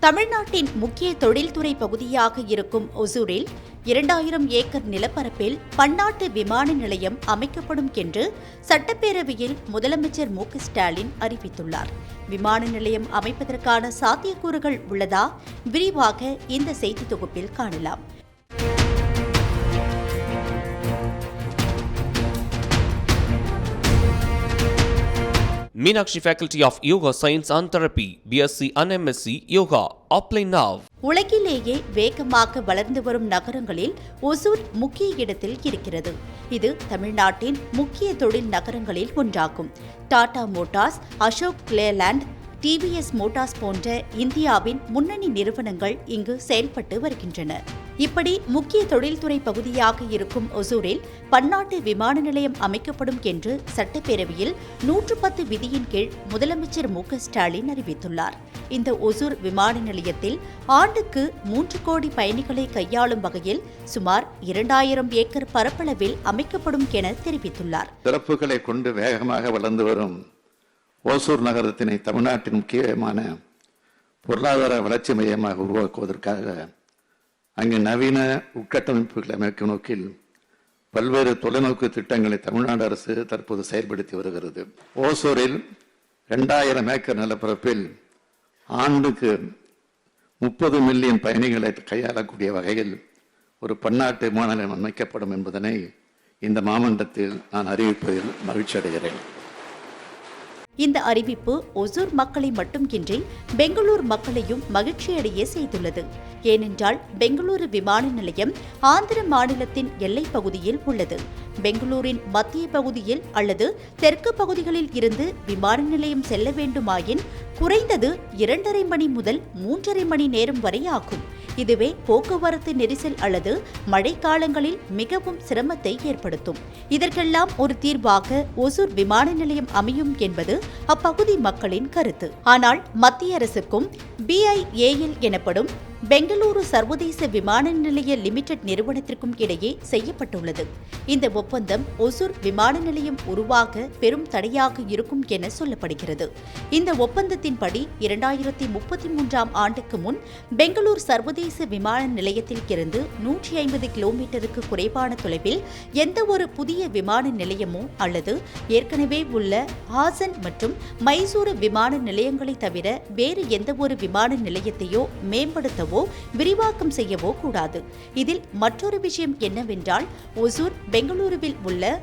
தமிழ்நாட்டின் முக்கிய தொழில்துறை பகுதியாக இருக்கும் ஒசூரில் இரண்டாயிரம் ஏக்கர் நிலப்பரப்பில் பன்னாட்டு விமான நிலையம் அமைக்கப்படும் என்று சட்டப்பேரவையில் முதலமைச்சர் மு ஸ்டாலின் அறிவித்துள்ளார். விமான நிலையம் அமைப்பதற்கான சாத்தியக்கூறுகள் உள்ளதா? விரிவாக இந்த செய்தி தொகுப்பில் காணலாம். Meenakshi faculty of yoga science and therapy BSc and MSc yoga Apply now உலகிலேயே வேகமாக வளர்ந்து வரும் நகரங்களில் ஒசூர் முக்கிய இடத்தில் இருக்கிறது. இது தமிழ்நாட்டின் முக்கிய தொழில் நகரங்களில் ஒன்றாகும். Tata motors Ashok Leyland TVS motors போன்ற இந்தியாவின் முன்னணி நிறுவனங்கள் இங்கு செயல்பட்டு வருகின்றன. இப்படி முக்கிய தொழில்துறை பகுதியாக இருக்கும் ஒசூரில் பன்னாட்டு விமான நிலையம் அமைக்கப்படும் என்று சட்டப்பேரவையில் நூற்று பத்து விதியின் கீழ் முதலமைச்சர் மு ஸ்டாலின் அறிவித்துள்ளார். இந்த ஒசூர் விமான நிலையத்தில் ஆண்டுக்கு மூன்று கோடி பயணிகளை கையாளும் வகையில் சுமார் இரண்டாயிரம் ஏக்கர் பரப்பளவில் அமைக்கப்படும் என தெரிவித்துள்ளார். சிறப்புகளை கொண்டு வேகமாக வளர்ந்து வரும் ஓசூர் நகரத்தினை தமிழ்நாட்டின் முக்கியமான பொருளாதார வளர்ச்சி மையமாக உருவாக்குவதற்காக அங்கு நவீன உட்கட்டமைப்புகளை அமைக்கும் நோக்கில் பல்வேறு தொலைநோக்கு திட்டங்களை தமிழ்நாடு அரசு தற்போது செயல்படுத்தி வருகிறது. ஓசூரில் ரெண்டாயிரம் ஏக்கர் நிலப்பரப்பில் ஆண்டுக்கு முப்பது மில்லியன் பயணிகளை கையாளக்கூடிய வகையில் ஒரு பன்னாட்டு விமான நிலையம் அமைக்கப்படும் என்பதனை இந்த மாமன்றத்தில் நான் அறிவிப்பதில் மகிழ்ச்சி அடைகிறேன் இந்த அறிவிப்பு ஒசூர் மக்களை மட்டுமின்றி பெங்களூர் மக்களையும் மகிழ்ச்சியடைய செய்துள்ளது. ஏனென்றால் பெங்களூரு விமான நிலையம் ஆந்திர மாநிலத்தின் எல்லைப் பகுதியில் உள்ளது. பெங்களூரின் மத்திய பகுதியில் அல்லது தெற்கு பகுதிகளில் இருந்து விமான நிலையம் செல்ல வேண்டுமாயின் குறைந்தது இரண்டரை மணி முதல் மூன்றரை மணி நேரம் வரை ஆகும். இதுவே போக்குவரத்து நெரிசல் அல்லது மழைக்காலங்களில் மிகவும் சிரமத்தை ஏற்படுத்தும். இதற்கெல்லாம் ஒரு தீர்வாக ஒசூர் விமான நிலையம் அமையும் என்பது அப்பகுதி மக்களின் கருத்து. ஆனால் மத்திய அரசுக்கும் பிஐஏஎல் எனப்படும் பெங்களூரு சர்வதேச விமான நிலைய லிமிடெட் நிறுவனத்திற்கும் இடையே செய்யப்பட்டுள்ளது. இந்த ஒப்பந்தம் ஒசூர் விமான நிலையம் உருவாக பெரும் தடையாக இருக்கும் என சொல்லப்படுகிறது. இந்த ஒப்பந்தத்தின்படி இரண்டாயிரத்தி முப்பத்தி மூன்றாம் ஆண்டுக்கு முன் பெங்களூர் சர்வதேச விமான நிலையத்தில் இருந்து நூற்றி ஐம்பது கிலோமீட்டருக்கு குறைவான தொலைவில் எந்த ஒரு புதிய விமான நிலையமோ அல்லது ஏற்கனவே உள்ள ஹாசன் மற்றும் மைசூரு விமான நிலையங்களை தவிர வேறு எந்த ஒரு விமான நிலையத்தையோ மேம்படுத்தவோ விரிவாக்கம் செய்யவோ கூடாது. இதில் மற்றொரு விஷயம் என்னவென்றால் ஒசூர் பெங்களூருவில் உள்ள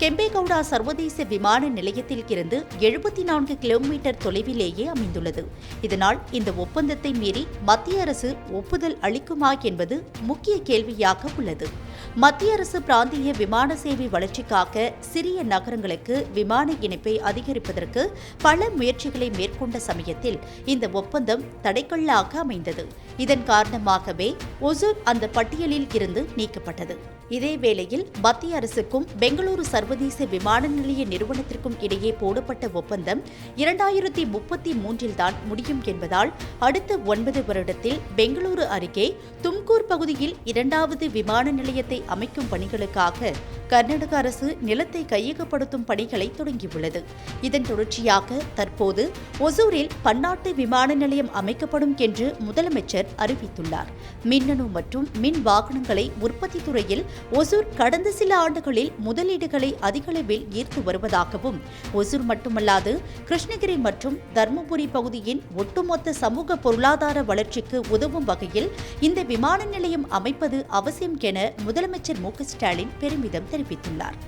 கெம்பேகவுடா சர்வதேச விமான நிலையத்தில் இருந்து எழுபத்தி நான்கு கிலோமீட்டர் தொலைவிலேயே அமைந்துள்ளது. இதனால் இந்த ஒப்பந்தத்தை மீறி மத்திய அரசு ஒப்புதல் அளிக்குமா என்பது முக்கிய கேள்வியாக உள்ளது. மத்திய அரசு பிராந்திய விமான சேவை வளர்ச்சிக்காக சிறிய நகரங்களுக்கு விமான இணைப்பை அதிகரிப்பதற்கு பல முயற்சிகளை மேற்கொண்ட சமயத்தில் இந்த ஒப்பந்தம் தடைக்கல்லாக அமைந்தது. இதன் காரணமாகவே ஒசூர் அந்த பட்டியலில் இருந்து நீக்கப்பட்டது. இதேவேளையில் மத்திய அரசுக்கும் பெங்களூரு சர்வதேச விமான நிலைய நிறுவனத்திற்கும் இடையே போடப்பட்ட ஒப்பந்தம் இரண்டாயிரத்தி முப்பத்தி மூன்றில்தான் முடியும் என்பதால் அடுத்த ஒன்பது வருடத்தில் பெங்களூரு அருகே தும்கூர் பகுதியில் இரண்டாவது விமான நிலையத்தை அமைக்கும் பணிகளுக்காக கர்நாடக அரசு நிலத்தை கையகப்படுத்தும் பணிகளை தொடங்கியுள்ளது. இதன் தொடர்ச்சியாக தற்போது ஒசூரில் பன்னாட்டு விமான நிலையம் அமைக்கப்படும் என்று முதலமைச்சர் அறிவித்துள்ளார். மின்னணு மற்றும் மின் வாகனங்களை உற்பத்தி துறையில் ஒசூர் கடந்த சில ஆண்டுகளில் முதலீடுகளை அதிகளவில் ஈர்த்து வருவதாகவும் ஒசூர் மட்டுமல்லாது கிருஷ்ணகிரி மற்றும் தருமபுரி பகுதியின் ஒட்டுமொத்த சமூக பொருளாதார வளர்ச்சிக்கு உதவும் வகையில் இந்த விமான நிலையம் அமைப்பது அவசியம் என முதலமைச்சர் மு ஸ்டாலின் பெருமிதம் தெரிவித்துள்ளார்.